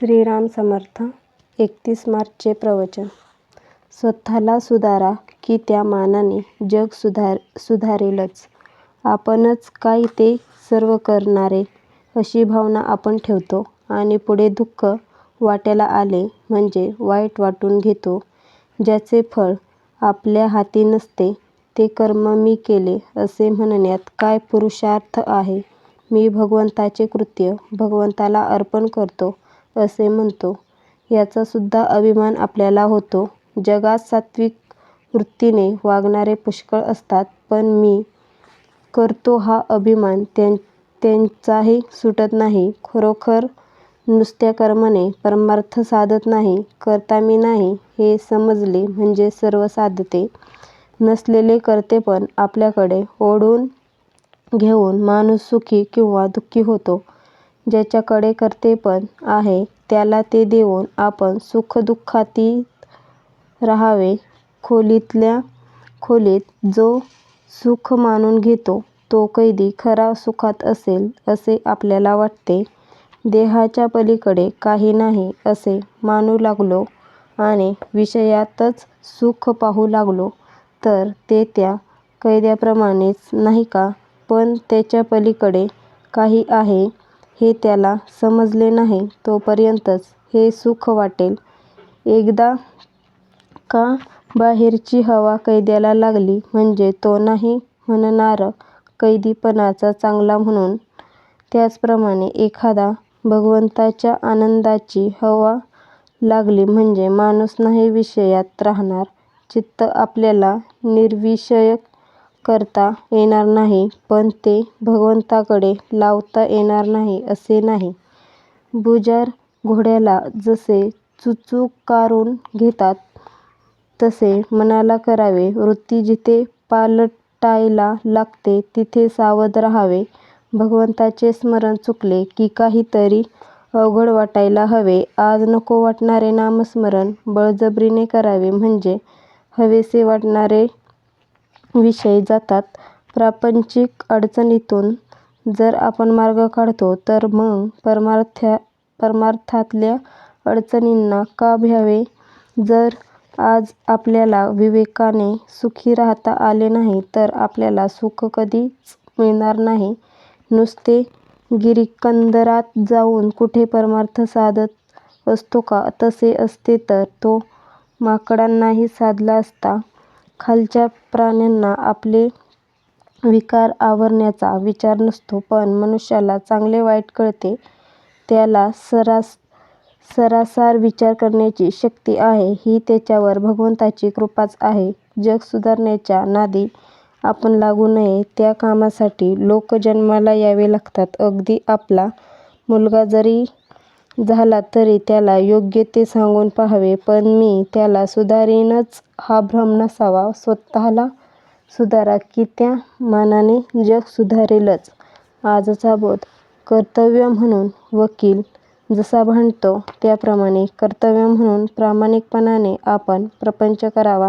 श्रीराम समर्थ एकतीस मार्चचे प्रवचन स्वतःला सुधारा की त्या मानाने जग सुधार सुधारेलच. आपणच काय ते सर्व करणारे अशी भावना आपण ठेवतो आणि पुढे दुःख वाट्याला आले म्हणजे वाईट वाटून घेतो. ज्याचे फळ आपल्या हाती नसते ते कर्म मी केले असे म्हणण्यात काय पुरुषार्थ आहे. मी भगवंताचे कृत्य भगवंताला अर्पण करतो असे म्हणतो याचासुद्धा अभिमान आपल्याला होतो. जगात सात्त्विक वृत्तीने वागणारे पुष्कळ असतात पण मी करतो हा अभिमान त्यांचाही सुटत नाही. खरोखर नुसत्या कर्माने परमार्थ साधत नाही. करता मी नाही हे समजले म्हणजे सर्व साधते. नसलेले कर्तेपण आपल्याकडे ओढून घेऊन माणूस सुखी किंवा दुःखी होतो. ज्याच्याकडे कर्तेपण आहे त्याला ते देऊन आपण सुखदुःखातीत राहावे. खोलीतल्या खोलीत जो सुख मानून घेतो तो कैदी खरा सुखात असेल असे आपल्याला वाटते. देहाच्या पलीकडे काही नाही असे मानू लागलो आणि विषयातच सुख पाहू लागलो तर ते त्या कैद्याप्रमाणेच नाही का? पण त्याच्या पलीकडे काही आहे हे त्याला समजले नाही तोपर्यंतच हे सुख वाटेल. एकदा का बाहेरची हवा कैद्याला लागली म्हणजे तो नाही म्हणणारं कैदीपणाचा चांगला म्हणून. त्याचप्रमाणे एखादा भगवंताच्या आनंदाची हवा लागली म्हणजे माणूस नाही विषयात राहणार. चित्त आपल्याला निर्विषयक करता येणार नाही पण ते भगवंताकडे लावता येणार नाही असे नाही. बुजार घोड्याला जसे चुचुकारून घेतात तसे मनाला करावे. वृत्ती जिथे पालटायला लागते तिथे सावध राहावे. भगवंताचे स्मरण चुकले की काहीतरी अवघड वाटायला हवे. आज नको वाटणारे नामस्मरण बळजबरीने करावे म्हणजे हवेसे वाटणारे विषय जातात. प्रापंचिक अडचणीतून जर आपण मार्ग काढतो तर मग परमार्थ्या परमार्थातल्या अडचणींना का भ्यावे? जर आज आपल्याला विवेकाने सुखी राहता आले नाही तर आपल्याला सुख कधीच मिळणार नाही. नुसते गिरीकंदरात जाऊन कुठे परमार्थ साधत असतो का? तसे असते तर तो माकडांनाही साधला असता. खालच्या प्राण्यांना आपले विकार आवरण्याचा विचार नसतो पण मनुष्याला चांगले वाईट कळते. त्याला सारासार विचार करण्याची शक्ती आहे ही त्याच्यावर भगवंताची कृपाच आहे. जग सुधारण्याच्या नादी आपण लागू नये त्या कामासाठी लोक जन्माला यावे लागतात. अगदी आपला मुलगा जरी झाला तरी त्याला योग्य ते सांगून पाहावे. पण मी त्याला सुधारीनच हा भ्रम नसावा. स्वतःला सुधारा की त्या मानाने जग सुधारेलच. आजचा बोध कर्तव्य म्हणून वकील जसा भांडतो त्याप्रमाणे कर्तव्य म्हणून प्रामाणिकपणाने आपण प्रपंच करावा.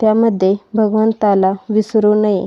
त्यामध्ये भगवंताला विसरू नये.